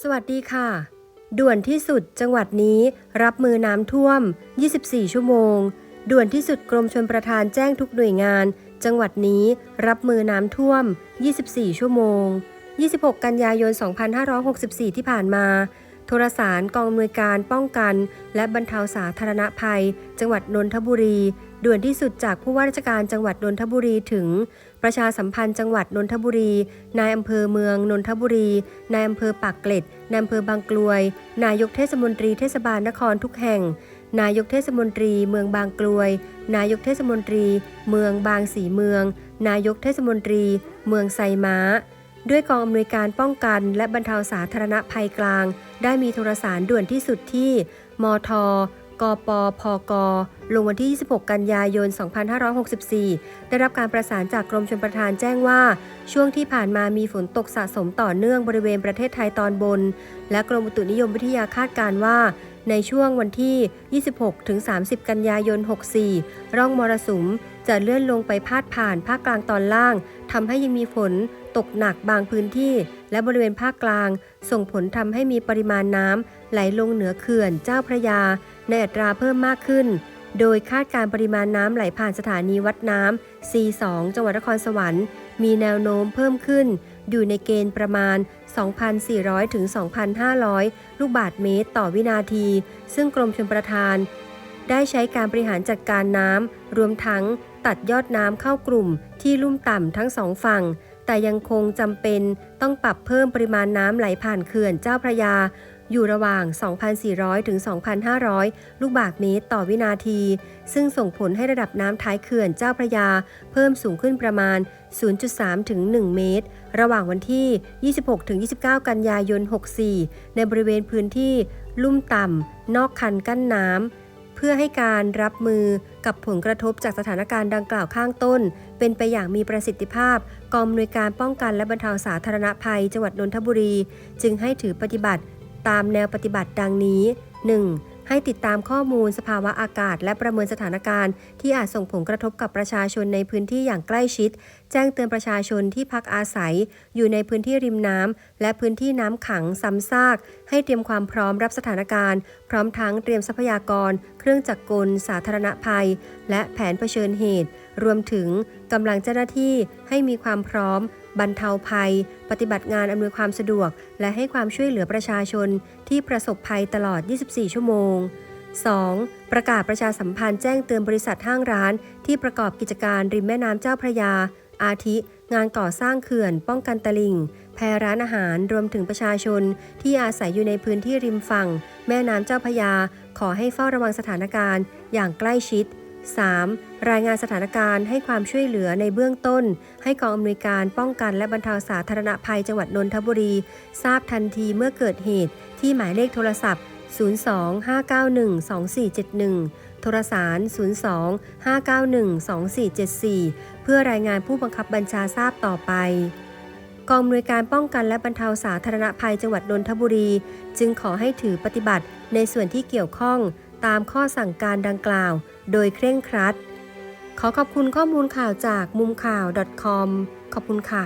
สวัสดีค่ะ ด่วนที่สุดจังหวัดนี้รับมือน้ำท่วม 24 ชั่วโมง ด่วนที่สุดกรมชลประทานแจ้งทุกหน่วยงาน จังหวัดนี้รับมือน้ำท่วม 24 ชั่วโมง 26 กันยายน 2564 ที่ผ่านมา โทรสารกองอำนวยการป้องกัน และบรรเทาสาธารณภัย จังหวัดนนทบุรี ด่วนที่สุดจากผู้ว่าราชการจังหวัดนนทบุรีถึง ประชาสัมพันธ์จังหวัดนนทบุรี นายอำเภอเมืองนนทบุรีนายอำเภอปากเกร็ดนายอำเภอบางกลวย นายกเทศมนตรีเทศบาลนครทุกแห่ง นายกเทศมนตรีเมืองบางกลวย นายกเทศมนตรี เมืองบางสีเมือง นายกเทศมนตรี เมืองไซม้า ด้วยกองอำนวยการป้องกันและบรรเทาสาธารณภัยกลาง ได้มีโทรสารด่วนที่สุดที่ มท กปพก ลงวันที่ 26 กันยายน 2564 ได้รับการประสานจากกรมชลประทานแจ้งว่า ช่วงที่ผ่านมามีฝนตกสะสมต่อเนื่องบริเวณประเทศไทยตอนบน และกรมอุตุนิยมวิทยาคาดการว่าในช่วงวันที่ 26-30 กันยายน 64 ร่องมรสุมจะเลื่อนลงไปพาดผ่านภาคกลางตอนล่าง ทำให้ยังมีฝนตกหนักบางพื้นที่ และบริเวณภาคกลาง ส่งผลทำให้มีปริมาณน้ำไหลลงเหนือเขื่อนเจ้าพระยา ในอัตราเพิ่มมากขึ้น โดยคาดการปริมาณน้ำไหลผ่านสถานีวัดน้ำ C2 จังหวัดนครสวรรค์ มีแนวโน้มเพิ่มขึ้น อยู่ในเกณฑ์ประมาณ 2,400 ถึง 2,500 ลูกบาศก์เมตรต่อวินาที ซึ่งกรมชลประทาน ได้ใช้การบริหารจัดการน้ำรวมทั้งตัดยอดน้ำเข้ากลุ่มที่ลุ่มต่ำทั้งสองฝั่ง แต่ยังคงจำเป็นต้องปรับเพิ่มปริมาณน้ำไหลผ่านเขื่อนเจ้าพระยา อยู่ระหว่าง 2,400 ถึง 2,500 ลูกบาศก์เมตรต่อวินาที ซึ่งส่งผลให้ระดับน้ำท้ายเขื่อนเจ้าพระยา เพิ่มสูงขึ้นประมาณ 0.3 ถึง 1 เมตร ระหว่างวันที่ 26 ถึง 29 กันยายน 64 ในบริเวณพื้นที่ลุ่มต่ำนอกคันกั้นน้ำ เพื่อให้การรับมือกับผลกระทบจากสถานการณ์ดังกล่าวข้างต้น เป็นไปอย่างมีประสิทธิภาพ กองอำนวยการป้องกันและบรรเทาสาธารณภัย จังหวัดนนทบุรี จึงให้ถือปฏิบัติ ตามแนวปฏิบัติดังนี้ 1. ให้ติดตามข้อมูลสภาวะอากาศ และประเมินสถานการณ์ ที่อาจส่งผลกระทบกับประชาชนในพื้นที่อย่างใกล้ชิด แจ้งเตือนประชาชนที่พักอาศัย อยู่ในพื้นที่ริมน้ำและพื้นที่น้ำขังซ้ำซาก ให้เตรียมความพร้อมรับสถานการณ์ พร้อมทั้งเตรียมทรัพยากร เครื่องจักรกล สาธารณภัย และแผนเผชิญเหตุ รวมถึงกำลังเจ้าหน้าที่ให้มีความพร้อม บรรเทาภัย ปฏิบัติงานอำนวยความสะดวก และให้ความช่วยเหลือประชาชนที่ประสบภัยตลอด 24 ชั่วโมง 2. ประกาศประชาสัมพันธ์แจ้งเตือนบริษัทห้างร้าน ที่ประกอบกิจการริมแม่น้ำเจ้าพระยา อาทิ งานก่อสร้างเขื่อน ป้องกันตลิ่ง แพรร้านอาหารรวมถึงประชาชน ที่อาศัยอยู่ในพื้นที่ริมฝั่ง แม่น้ำเจ้าพระยา ขอให้เฝ้าระวังสถานการณ์ อย่างใกล้ชิด 3. รายงานสถานการณ์ให้ความช่วยเหลือในเบื้องต้น ให้กองอำนวยการป้องกันและบรรเทาสาธารณภัยจังหวัดนนทบุรี ทราบทันทีเมื่อเกิดเหตุที่หมายเลขโทรศัพท์ 02-591-2471 โทรสาร 02-591-2474 เพื่อรายงานผู้บังคับบัญชาทราบต่อไปกองอำนวยการป้องกันและบรรเทาสาธารณภัยจังหวัดนนทบุรี จึงขอให้ถือปฏิบัติในส่วนที่เกี่ยวข้อง ตามข้อสั่งการดังกล่าว โดยเคร่งครัด ขอขอบคุณข้อมูลข่าวจากมุมข่าว .com ขอบคุณค่ะ